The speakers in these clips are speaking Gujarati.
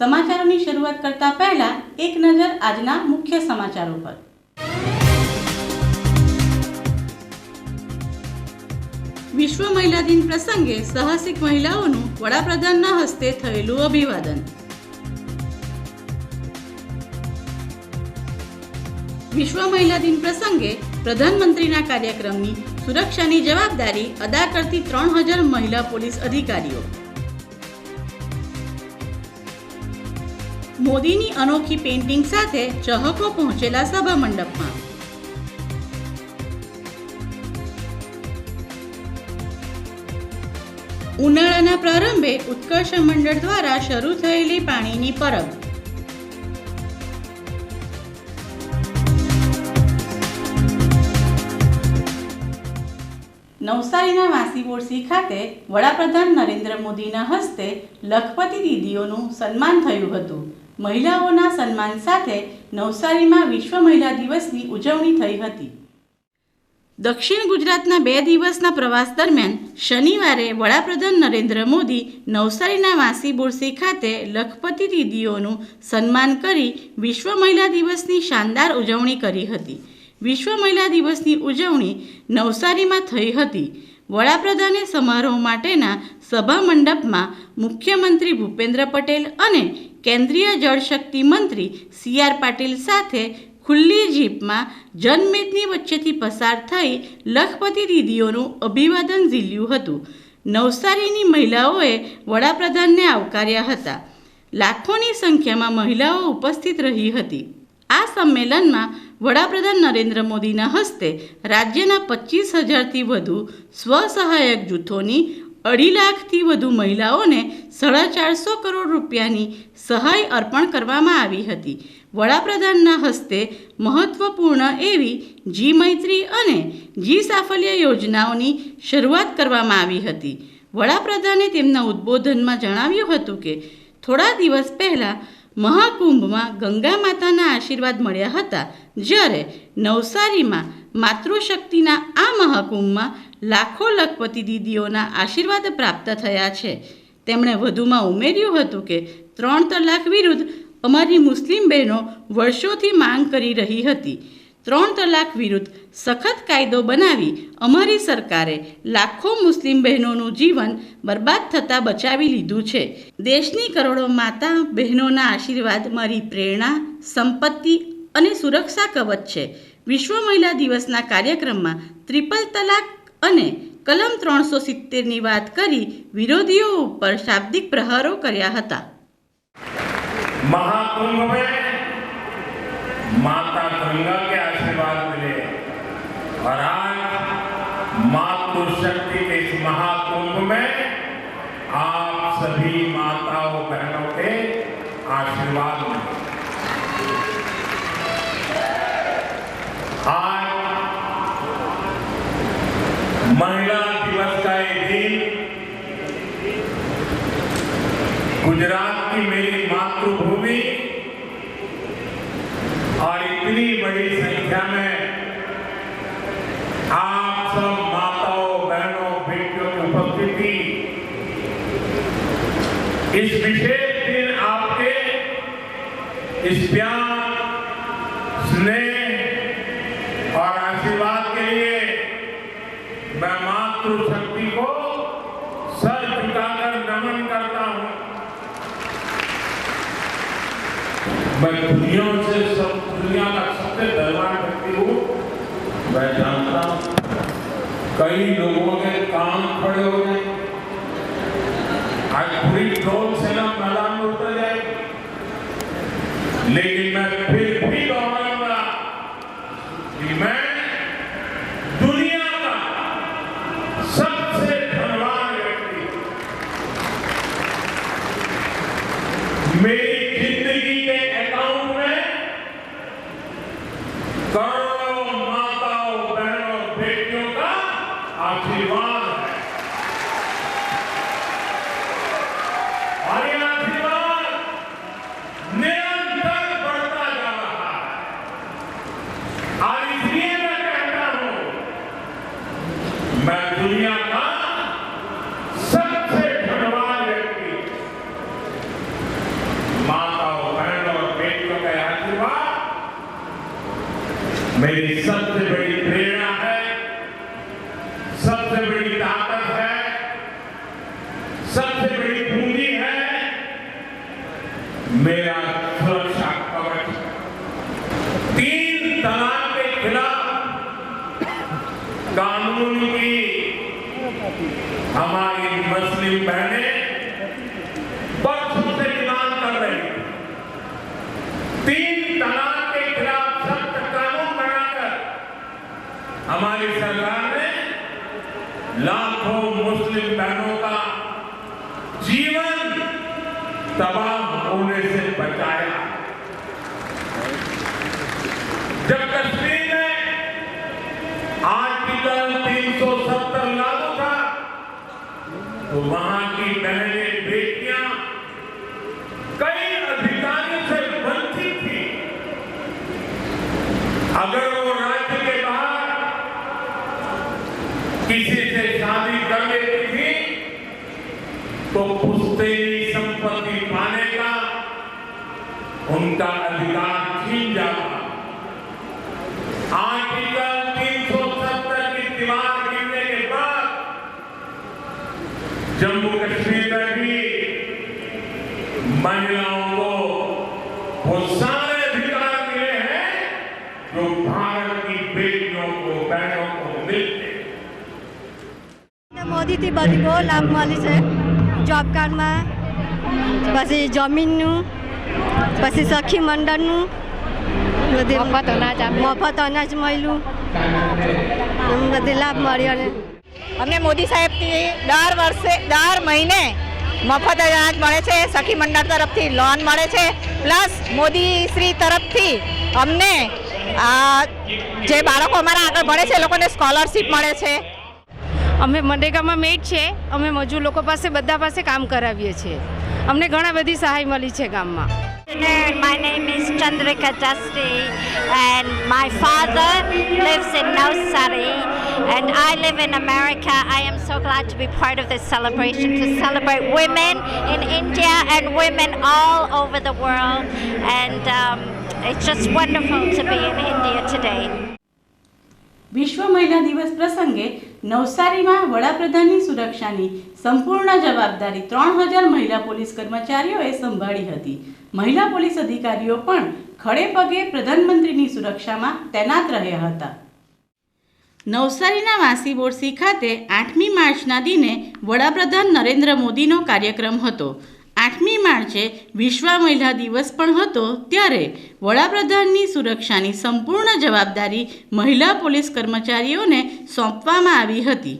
સમાચારોની શરૂઆત કરતા પહેલા એક નજર આજના મુખ્ય સમાચારો પર. વિશ્વ મહિલા દિન પ્રસંગે સાહસિક મહિલાઓનું વડાપ્રધાનના હસ્તે થયેલું અભિવાદન. વિશ્વ મહિલા દિન પ્રસંગે પ્રધાનમંત્રીના કાર્યક્રમની સુરક્ષાની જવાબદારી અદા કરતી ત્રણ હજાર મહિલા પોલીસ અધિકારીઓ. મોદીની અનોખી પેઇન્ટિંગ સાથે ચહકો પહોંચેલા સભા મંડપમાં. ઉનાળાના પ્રારંભે ઉત્કર્ષ મંડળ દ્વારા શરૂ થયેલી પાણીની પરબ. નવસારીના વાસીબોરસી ખાતે વડાપ્રધાન નરેન્દ્ર મોદીના હસ્તે લખપતિ દીદીઓનું સન્માન થયું હતું. મહિલાઓના સન્માન સાથે નવસારીમાં વિશ્વ મહિલા દિવસની ઉજવણી થઈ હતી. દક્ષિણ ગુજરાતના બે દિવસના પ્રવાસ દરમિયાન શનિવારે વડાપ્રધાન નરેન્દ્ર મોદી નવસારીના વાસીબોરસી ખાતે લખપતિ દીદીઓનું સન્માન કરી વિશ્વ મહિલા દિવસની શાનદાર ઉજવણી કરી હતી. વિશ્વ મહિલા દિવસની ઉજવણી નવસારીમાં થઈ હતી. વડાપ્રધાને સમારોહ માટેના સભા મંડપમાં મુખ્યમંત્રી ભૂપેન્દ્ર પટેલ અને કેન્દ્રીય જળશક્તિ મંત્રી સી આર પાટીલ સાથે ખુલ્લી જીપમાં જનમેદની વચ્ચેથી પસાર થઈ લખપતિ દીદીઓનું અભિવાદન ઝીલ્યું હતું. નવસારીની મહિલાઓએ વડાપ્રધાનને આવકાર્યા હતા. લાખોની સંખ્યામાં મહિલાઓ ઉપસ્થિત રહી હતી. આ સંમેલનમાં વડાપ્રધાન નરેન્દ્ર મોદીના હસ્તે રાજ્યના પચીસ હજારથી વધુ સ્વસહાયક જૂથોની અઢી લાખથી વધુ મહિલાઓને સાડા ચારસો કરોડ રૂપિયાની સહાય અર્પણ કરવામાં આવી હતી. વડાપ્રધાનના હસ્તે મહત્વપૂર્ણ એવી જી મૈત્રી અને જી સાફલ્ય યોજનાઓની શરૂઆત કરવામાં આવી હતી. વડાપ્રધાને તેમના ઉદ્બોધનમાં જણાવ્યું હતું કે, થોડા દિવસ પહેલાં મહાકુંભમાં ગંગા માતાના આશીર્વાદ મળ્યા હતા. જ્યારે નવસારીમાં માતૃશક્તિના આ મહાકુંભમાં લાખો લખપતિ દીદીઓના આશીર્વાદ પ્રાપ્ત થયા છે. તેમણે વધુમાં ઉમેર્યું હતું કે ત્રણ તલાક વિરુદ્ધ અમારી મુસ્લિમ બહેનો વર્ષોથી માંગ કરી રહી હતી. ત્રણ તલાક વિરુદ્ધ સખત કાયદો બનાવી અમારી સરકારે લાખો મુસ્લિમ બહેનોનું જીવન બરબાદ થતાં બચાવી લીધું છે. દેશની કરોડો માતા બહેનોના આશીર્વાદ મારી પ્રેરણા, સંપત્તિ અને સુરક્ષા કવચ છે. વિશ્વ મહિલા દિવસના કાર્યક્રમમાં ત્રિપલ તલાક અને કલમ ત્રણસો સિત્તેરની વાત કરી વિરોધીઓ ઉપર શાબ્દિક પ્રહારો કર્યા હતા. માતા ગંગા اور آج ماتو شکتی کے اس مہا کمبھ میں آپ سبھی ماتاؤں بہنوں کے آشیواد میں۔ آج مہیلا دیوس کا ایک دن گجرات کی میری ماتر بھومی اور اتنی بڑی سنکھیا میں اس وشیش دن آپ کے اس پیار، سنیہ اور آشیواد کے لیے میں ماتر شکتی کو سر جھکا کر نمن کرتا ہوں۔ میں دنیا سے سب، دنیا کا سب سے بلوان شکتی ہوں۔ میں جانتا ہوں، کئی لوگوں کے کام پڑے ہوئے आज पूरी ड्रोन सेना मैदान में उतर जाएगी लेकिन मैं फिर भी दोहराऊंगा ہماری مسلم بہنیں بچوں سے اعلان کر رہی تین طلاق کے خلاف سخت قانون بنا کر ہماری سرکار نے لاکھوں مسلم بہنوں کا جیون تباہ ہونے سے بچایا۔ तो वहां की बहनें बेटियां कई अधिकारियों से वंचित थी अगर બધી બહુ લાભ મળી છે જોબ કાર્ડમાં પછી જમીનનું પછી સખી મંડળનું. બધી મફત અનાજ મફત અનાજ મળ્યું. બધી લાભ મળ્યો ને અમને મોદી સાહેબથી દર વર્ષે દર મહિને મફત અનાજ મળે છે સખી મંડળ તરફથી લોન મળે છે. પ્લસ મોદી શ્રી તરફથી અમને જે બાળકો અમારા આગળ ભણે છે એ લોકોને સ્કોલરશીપ મળે છે. અમે મનરેગામાં મેટ છે અમે મજૂર લોકો પાસે બધા પાસે કામ કરાવીએ છીએ અમને ઘણા બધી સહાય મળી છે ગામમાં. My name is Chandrika Dusty, and my father lives in Nausari, and I live in America. I am so glad to be part of this celebration to celebrate women in India and women all over the world. And um, it's just wonderful to be in India today. વિશ્વ મહિલા દિવસ પ્રસંગે નવસારીમાં વડાપ્રધાનની સુરક્ષાની સંપૂર્ણ જવાબદારી ત્રણ હજાર મહિલા પોલીસ કર્મચારીઓએ સંભાળી હતી. મહિલા પોલીસ અધિકારીઓ પણ ખડે પગે પ્રધાનમંત્રીની સુરક્ષામાં તૈનાત રહ્યા હતા. નવસારીના વાસી બોરસી ખાતે આઠમી માર્ચના દિને વડાપ્રધાન નરેન્દ્ર મોદીનો કાર્યક્રમ હતો. માર્ચે વિશ્વ મહિલા દિવસ પણ હતો ત્યારે વડાપ્રધાનની સુરક્ષાની સંપૂર્ણ જવાબદારી મહિલા પોલીસ કર્મચારીઓને સોંપવામાં આવી હતી.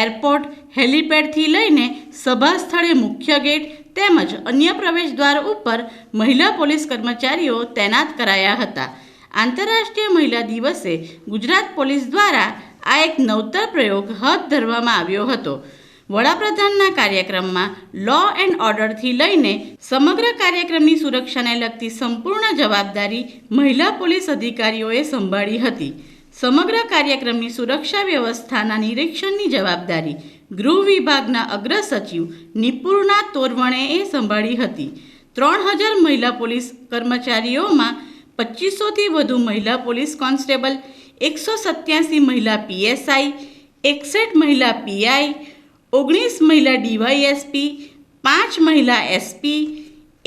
એરપોર્ટ હેલિપેડથી લઈને સભા સ્થળે મુખ્ય ગેટ તેમજ અન્ય પ્રવેશ દ્વાર ઉપર મહિલા પોલીસ કર્મચારીઓ તૈનાત કરાયા હતા. આંતરરાષ્ટ્રીય મહિલા દિવસે ગુજરાત પોલીસ દ્વારા આ એક નવતર પ્રયોગ હાથ ધરવામાં આવ્યો હતો. વડાપ્રધાનના કાર્યક્રમમાં લો એન્ડ ઓર્ડરથી લઈને સમગ્ર કાર્યક્રમની સુરક્ષાને લગતી સંપૂર્ણ જવાબદારી મહિલા પોલીસ અધિકારીઓએ સંભાળી હતી. સમગ્ર કાર્યક્રમની સુરક્ષા વ્યવસ્થાના નિરીક્ષણની જવાબદારી ગૃહ વિભાગના અગ્ર સચિવ નિપુર્ણા તોરવણેએ સંભાળી હતી. ત્રણ હજાર મહિલા પોલીસ કર્મચારીઓમાં પચીસોથી વધુ મહિલા પોલીસ કોન્સ્ટેબલ, એકસો સત્યાસી મહિલા પીએસઆઈ, એકસઠ મહિલા પીઆઈ ઓગણીસ મહિલા ડીવાયએસપી, પાંચ મહિલા એસપી,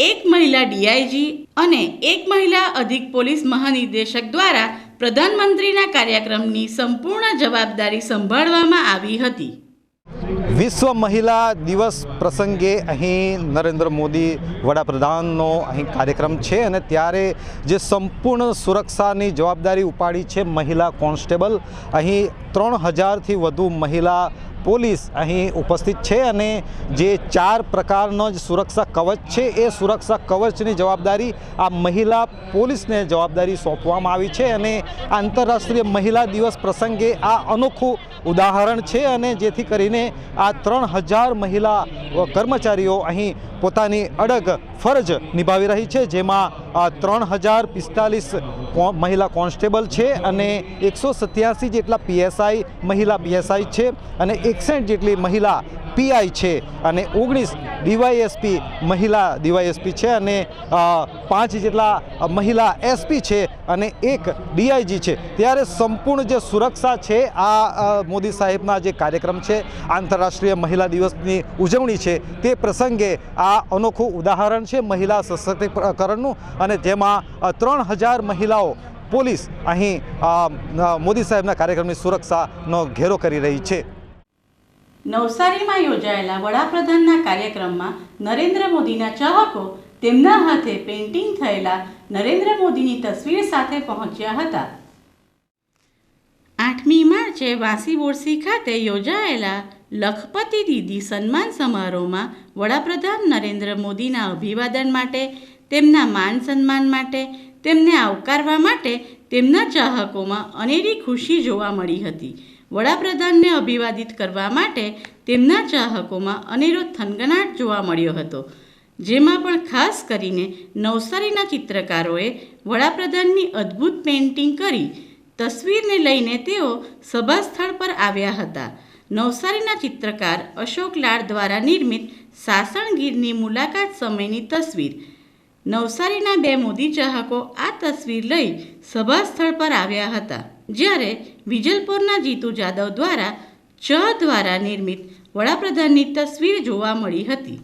એક મહિલા ડીઆઈજી અને એક મહિલા અધિક પોલીસ મહાનિદેશક દ્વારા પ્રધાનમંત્રીના કાર્યક્રમની સંપૂર્ણ જવાબદારી સંભાળવામાં આવી હતી. વિશ્વ મહિલા દિવસ પ્રસંગે અહીં નરેન્દ્ર મોદી વડાપ્રધાનનો અહીં કાર્યક્રમ છે અને ત્યારે જે સંપૂર્ણ સુરક્ષાની જવાબદારી ઉપાડી છે મહિલા કોન્સ્ટેબલ, અહીં ત્રણ હજારથી વધુ મહિલા પોલીસ અહીં ઉપસ્થિત છે અને જે ચાર પ્રકારનો જ સુરક્ષા કવચ છે, એ સુરક્ષા કવચની જવાબદારી આ મહિલા પોલીસને જવાબદારી સોંપવામાં આવી છે અને આંતરરાષ્ટ્રીય મહિલા દિવસ પ્રસંગે આ અનોખું ઉદાહરણ છે અને જેથી કરીને આ ત્રણ હજાર મહિલા કર્મચારીઓ અહીં પોતાની અડગ ફરજ નિભાવી રહી છે, જેમાં ત્રણ હજાર પિસ્તાલીસ મહિલા કોન્સ્ટેબલ છે અને એકસો સત્યાસી જેટલા પીએસઆઈ મહિલા પીએસઆઈ છે અને એકસઠ જેટલી મહિલા પીઆઈ છે અને ઓગણીસ ડીવાયએસપી મહિલા ડીવાયએસપી છે અને પાંચ જેટલા મહિલા એસપી છે અને એક ડીઆઈજી છે. ત્યારે સંપૂર્ણ જે સુરક્ષા છે, આ મોદી સાહેબના જે કાર્યક્રમ છે, આંતરરાષ્ટ્રીય મહિલા દિવસની ઉજવણી છે, તે પ્રસંગે આ અનોખું ઉદાહરણ છે મહિલા સશક્તિકરણનું. અને જેમાં ત્રણ મહિલાઓ પોલીસ અહીં મોદી સાહેબના કાર્યક્રમની સુરક્ષાનો ઘેરો કરી રહી છે. નવસારીમાં યોજાયેલા વડાપ્રધાનના કાર્યક્રમમાં નરેન્દ્ર મોદીના ચાહકો તેમના હાથે પેઇન્ટિંગ થયેલા નરેન્દ્ર મોદીની તસવીર સાથે પહોંચ્યા હતા. આઠમી માર્ચે વાસી બોરસી ખાતે યોજાયેલા લખપતિ દીદી સન્માન સમારોહમાં વડાપ્રધાન નરેન્દ્ર મોદીના અભિવાદન માટે, તેમના માન સન્માન માટે, તેમને આવકારવા માટે તેમના ચાહકોમાં અનેરી ખુશી જોવા મળી હતી. વડાપ્રધાનને અભિવાદિત કરવા માટે તેમના ચાહકોમાં અનેરો થનગનાટ જોવા મળ્યો હતો. જેમાં પણ ખાસ કરીને નવસારીના ચિત્રકારોએ વડાપ્રધાનની અદ્ભુત પેઇન્ટિંગ કરી, તસવીરને લઈને તેઓ સભા સ્થળ પર આવ્યા હતા. નવસારીના ચિત્રકાર અશોક લાડ દ્વારા નિર્મિત સાસણગીરની મુલાકાત સમયની તસવીર. નવસારીના બે મોદી ચાહકો આ તસવીર લઈ સભા સ્થળ પર આવ્યા હતા, જ્યારે વિજલપુરના જીતુ જાદવ દ્વારા ચ દ્વારા નિર્મિત વડાપ્રધાનની તસવીર જોવા મળી હતી.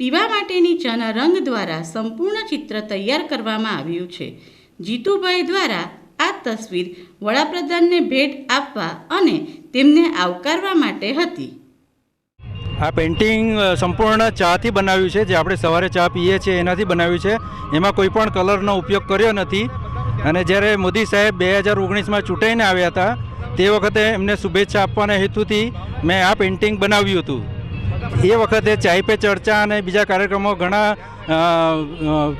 પીવા માટેની ચાના રંગ દ્વારા સંપૂર્ણ ચિત્ર તૈયાર કરવામાં આવ્યું છે. જીતુભાઈ દ્વારા આ તસવીર વડાપ્રધાનને ભેટ આપવા અને તેમને આવકારવા માટે હતી. આ પેઇન્ટિંગ સંપૂર્ણ ચાથી બનાવ્યું છે. જે આપણે સવારે ચા પીએ છીએ એનાથી બનાવ્યું છે. એમાં કોઈ પણ કલરનો ઉપયોગ કર્યો નથી. અને જ્યારે મોદી સાહેબ બે હજાર ઓગણીસમાં ચૂંટાઈને આવ્યા હતા, તે વખતે એમને શુભેચ્છા આપવાના હેતુથી મેં આ પેઇન્ટિંગ બનાવ્યું હતું. એ વખતે ચાય પે ચર્ચા અને બીજા કાર્યક્રમો ઘણા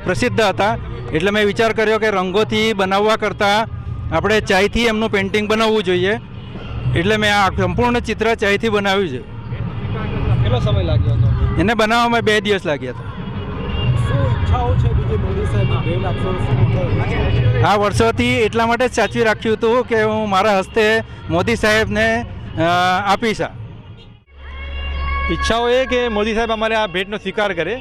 પ્રસિદ્ધ હતા. એટલે મેં વિચાર કર્યો કે રંગોથી બનાવવા કરતાં આપણે ચાયથી એમનું પેઇન્ટિંગ બનાવવું જોઈએ. એટલે મેં આ સંપૂર્ણ ચિત્ર ચાયથી બનાવ્યું છે. કેટલો સમય લાગ્યો હતો? એને બનાવવામાં બે દિવસ લાગ્યા હતા? આ વર્ષોથી એટલા માટે જ સાચવી રાખ્યું હતું કે હું મારા હસ્તે મોદી સાહેબને આપીશ આ. ઈચ્છાઓ એ કે મોદી સાહેબ અમારે આ ભેટનો સ્વીકાર કરે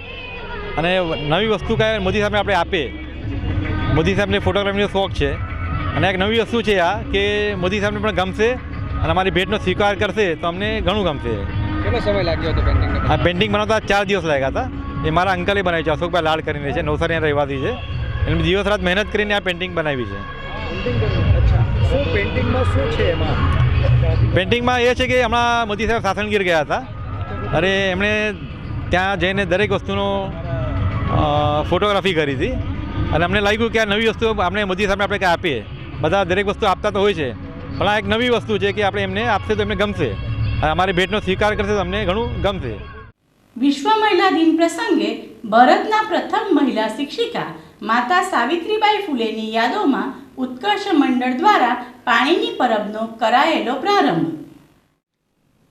અને નવી વસ્તુ કાંઈ મોદી સાહેબને આપણે આપીએ મોદી સાહેબને ફોટોગ્રાફીનો શોખ છે. અને એક નવી વસ્તુ છે આ કે મોદી સાહેબને પણ ગમશે અને અમારી ભેટનો સ્વીકાર કરશે તો અમને ઘણું ગમશે. કેટલો સમય લાગ્યો હતો પેન્ટિંગ આ પેન્ટિંગ બનાવતા ચાર દિવસ લાગ્યા હતા. એ મારા અંકલે બનાવી છે અશોકભાઈ લાલ કરીને છે નવસારીના રહેવાસી છે. એમ દિવસ રાત મહેનત કરીને આ પેન્ટિંગ બનાવી છે. અચ્છા. શું પેઇન્ટિંગમાં શું છે એમાં? પેઇન્ટિંગમાં એ છે કે હમણાં મોદી સાહેબ સાસણગીર ગયા હતા. અરે એમણે ત્યાં જઈને દરેક વસ્તુનો ફોટોગ્રાફી કરી હતી. અને અમને લાગ્યું કે આ નવી વસ્તુ આપણે મોદી સાહેબને આપણે કાંઈ આપીએ. બધા દરેક વસ્તુ આપતા તો હોય છે. પણ આ એક નવી વસ્તુ છે કે આપણે એમને આપશે તો એમને ગમશે. અમારી ભેટનો સ્વીકાર કરશે તો અમને ઘણું ગમશે. વિશ્વ મહિલા દિન પ્રસંગે ભારતના પ્રથમ મહિલા શિક્ષિકા માતા સાવિત્રીબાઈ ફૂલેની યાદોમાં ઉત્કર્ષ મંડળ દ્વારા પાણીની પરબનો કરાયેલો પ્રારંભ.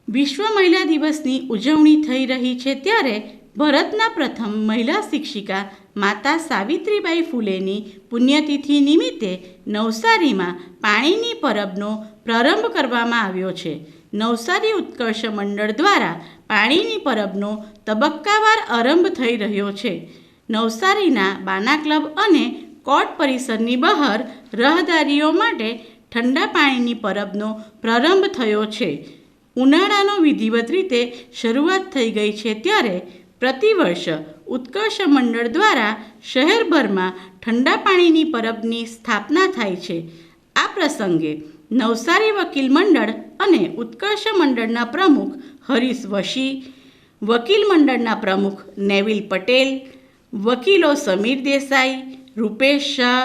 વિશ્વ મહિલા દિવસની ઉજવણી થઈ રહી છે ત્યારે ભારતના પ્રથમ મહિલા શિક્ષિકા માતા સાવિત્રીબાઈ ફૂલેની પુણ્યતિથિ નિમિત્તે નવસારીમાં પાણીની પરબનો પ્રારંભ કરવામાં આવ્યો છે. નવસારી ઉત્કર્ષ મંડળ દ્વારા પાણીની પરબનો તબક્કાવાર આરંભ થઈ રહ્યો છે. નવસારીના બાના ક્લબ અને કોર્ટ પરિસરની બહાર રહદારીઓ માટે ઠંડા પાણીની પરબનો પ્રારંભ થયો છે. ઉનાળાનો વિધિવત રીતે શરૂઆત થઈ ગઈ છે ત્યારે પ્રતિવર્ષ ઉત્કર્ષ મંડળ દ્વારા શહેરભરમાં ઠંડા પાણીની પરબની સ્થાપના થાય છે. આ પ્રસંગે નવસારી વકીલ મંડળ અને ઉત્કર્ષ મંડળના પ્રમુખ હરીશ વશી, વકીલ મંડળના પ્રમુખ નેવિલ પટેલ, વકીલો સમીર દેસાઈ, રૂપેશ શાહ,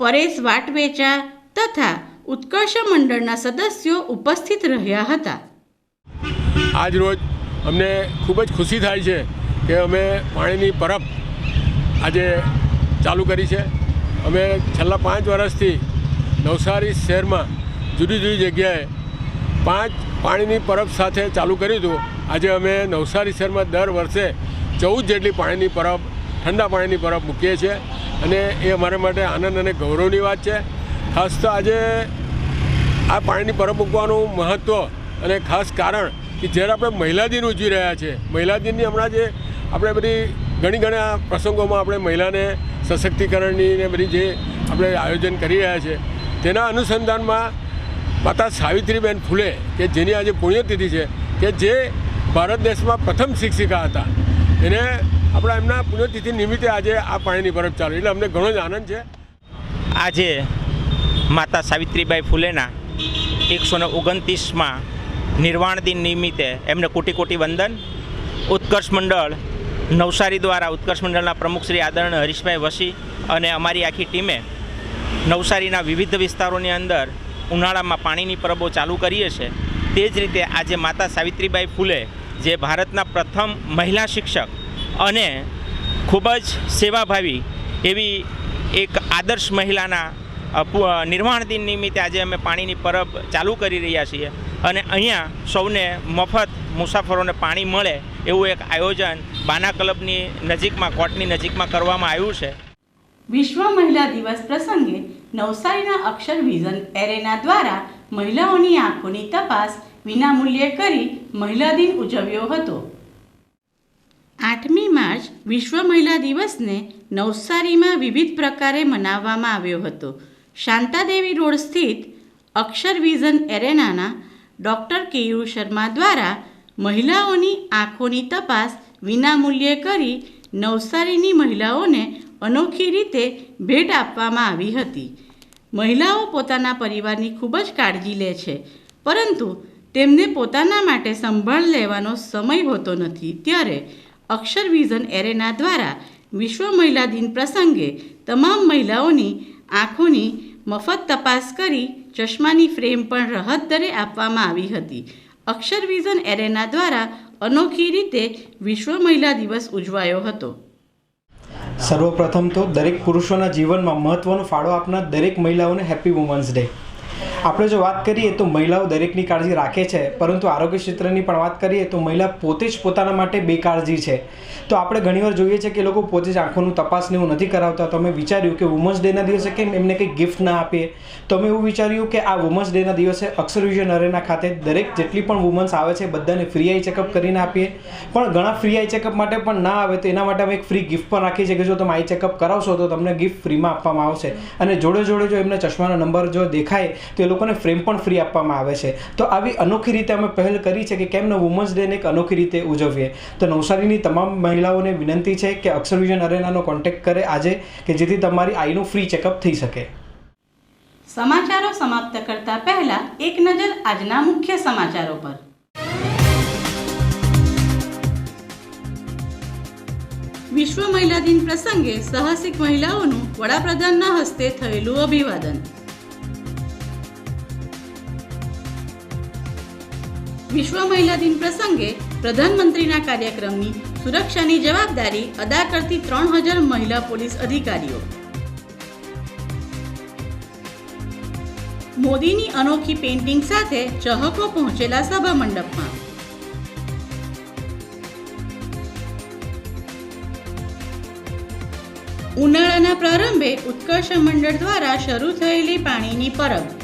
પરેશ વાટવેચા તથા ઉત્કર્ષ મંડળના સદસ્યો ઉપસ્થિત રહ્યા હતા. આજ રોજ અમને ખૂબ જ ખુશી થાય છે કે અમે પાણીની પરબ આજે ચાલુ કરી છે. અમે છેલ્લા પાંચ વર્ષથી નવસારી શહેરમાં જુદી જુદી જગ્યાએ પાંચ પાણીની પરબ સાથે ચાલુ કર્યું હતું. આજે અમે નવસારી શહેરમાં દર વર્ષે ચૌદ જેટલી પાણીની પરબ ઠંડા પાણીની પરબ મૂકીએ છીએ અને એ અમારા માટે આનંદ અને ગૌરવની વાત છે. ખાસ તો આજે આ પાણીની પરબ મૂકવાનું મહત્ત્વ અને ખાસ કારણ કે જ્યારે આપણે મહિલા દિન ઉજવી રહ્યા છીએ, મહિલા દિનની હમણાં જે આપણે બધી ઘણી ઘણા પ્રસંગોમાં આપણે મહિલાને સશક્તિકરણની ને બધી જે આપણે આયોજન કરી રહ્યા છે, તેના અનુસંધાનમાં માતા સાવિત્રીબેન ફૂલે કે જેની આજે પુણ્યતિથિ છે, કે જે ભારત દેશમાં પ્રથમ શિક્ષિકા હતા, એને આપણા એમના પુણ્યતિથિ નિમિત્તે આજે આ પાણીની પરબ ચાલુ. એટલે અમને ઘણો જ આનંદ છે. આજે માતા સાવિત્રીબાઈ ફૂલેના એકસો ને ઓગણત્રીસમાં નિર્વાણ દિન નિમિત્તે એમને કોટી કોટી વંદન. ઉત્કર્ષ મંડળ નવસારી દ્વારા ઉત્કર્ષ મંડળના પ્રમુખ શ્રી આદરણીય હરીશભાઈ વસી અને અમારી આખી ટીમે નવસારીના વિવિધ વિસ્તારોની અંદર ઉનાળામાં પાણીની પરબો ચાલુ કરીએ છીએ. તે જ રીતે આજે માતા સાવિત્રીબાઈ ફૂલે, જે ભારતના પ્રથમ મહિલા શિક્ષક અને ખૂબ જ સેવાભાવી એવી એક આદર્શ મહિલાના નિર્માણ દિન નિમિત્તે આજે અમે પાણીની પરબ ચાલુ કરી રહ્યા છીએ. અને અહીંયા સૌને મફત મુસાફરોને પાણી મળે એવું એક આયોજન બાના ક્લબની નજીકમાં, કોર્ટની નજીકમાં કરવામાં આવ્યું છે. વિશ્વ મહિલા દિવસ પ્રસંગે નવસારીના અક્ષર વિઝન એરેના દ્વારા મહિલાઓની આંખોની તપાસ વિનામૂલ્યે કરી મહિલા દિન ઉજવ્યો હતો. આઠમી માર્ચ વિશ્વ મહિલા દિવસને નવસારીમાં વિવિધ પ્રકારે મનાવવામાં આવ્યો હતો. શાંતાદેવી રોડ સ્થિત અક્ષર વિઝન એરેનાના ડૉક્ટર કેયુ શર્મા દ્વારા મહિલાઓની આંખોની તપાસ વિનામૂલ્યે કરી નવસારીની મહિલાઓને અનોખી રીતે ભેટ આપવામાં આવી હતી. મહિલાઓ પોતાના પરિવારની ખૂબ જ કાળજી લે છે, પરંતુ તેમને પોતાના માટે સંભાળ લેવાનો સમય હોતો નથી. ત્યારે અક્ષર વિઝન એરેના દ્વારા વિશ્વ મહિલા દિન પ્રસંગે તમામ મહિલાઓની આંખોની મફત તપાસ કરી ચશ્માની ફ્રેમ પણ રાહત દરે આપવામાં આવી હતી. અક્ષર વિઝન એરેના દ્વારા અનોખી રીતે વિશ્વ મહિલા દિવસ ઉજવાયો હતો. સર્વપ્રથમ તો દરેક પુરુષોના જીવનમાં મહત્ત્વનો ફાળો આપનાર દરેક મહિલાઓને હેપી વુમન્સ ડે આપણે જો વાત કરીએ તો મહિલાઓ દરેકની કાળજી રાખે છે, પરંતુ આરોગ્ય ક્ષેત્રની પણ વાત કરીએ તો મહિલા પોતે જ પોતાના માટે બેકાળજી છે. તો આપણે ઘણીવાર જોઈએ છે કે લોકો પોતે જ આંખોનું તપાસને એવું નથી કરાવતા. તો અમે વિચાર્યું કે વુમન્સ ડેના દિવસે કેમ એમને કંઈ ગિફ્ટ ના આપીએ? તો અમે એવું વિચાર્યું કે આ વુમન્સ ડેના દિવસે અક્ષર વિઝન અરેના ખાતે દરેક જેટલી પણ વુમન્સ આવે છે બધાને ફ્રી આઈ ચેકઅપ કરીને આપીએ. પણ ઘણા ફ્રી આઈ ચેકઅપ માટે પણ ના આવે તો એના માટે અમે એક ફ્રી ગિફ્ટ પણ રાખી છે કે જો તમે આઈ ચેકઅપ કરાવશો તો તમને ગિફ્ટ ફ્રીમાં આપવામાં આવશે. અને જોડે જોડે જો એમને ચશ્માનો નંબર જો દેખાય તો એ લોકોને ફ્રેમ પણ ફ્રી આપવામાં આવે છે. તો આવી અનોખી રીતે અમે પહેલ કરી છે કે કેમ ન વુમન્સ ડેને એક અનોખી રીતે ઉજવીએ. તો નવસારીની તમામ મહિલાઓને વિનંતી છે કે અક્ષર વિઝન અરેનાનો કોન્ટેક્ટ કરે આજે કે જેથી તમારી આઈનું ફ્રી ચેકઅપ થઈ શકે. સમાચારો સમાપ્ત કરતા પહેલા એક નજર આજના મુખ્ય સમાચારો પર. વિશ્વ મહિલા દિન પ્રસંગે સાહસિક મહિલાઓનું વડાપ્રધાનના હસ્તે થયેલું અભિવાદન. વિશ્વ મહિલા દિન પ્રસંગે પ્રધાનમંત્રીના કાર્યક્રમની સુરક્ષાની જવાબદારી અદા કરતી ત્રણ હજાર મહિલા પોલીસ અધિકારીઓ. મોદીની અનોખી પેઇન્ટિંગ સાથે ચહકો પહોંચેલા સભા મંડપમાં ઉનાળાના પ્રારંભે ઉત્કર્ષ મંડળ દ્વારા શરૂ થયેલી પાણીની પરબ.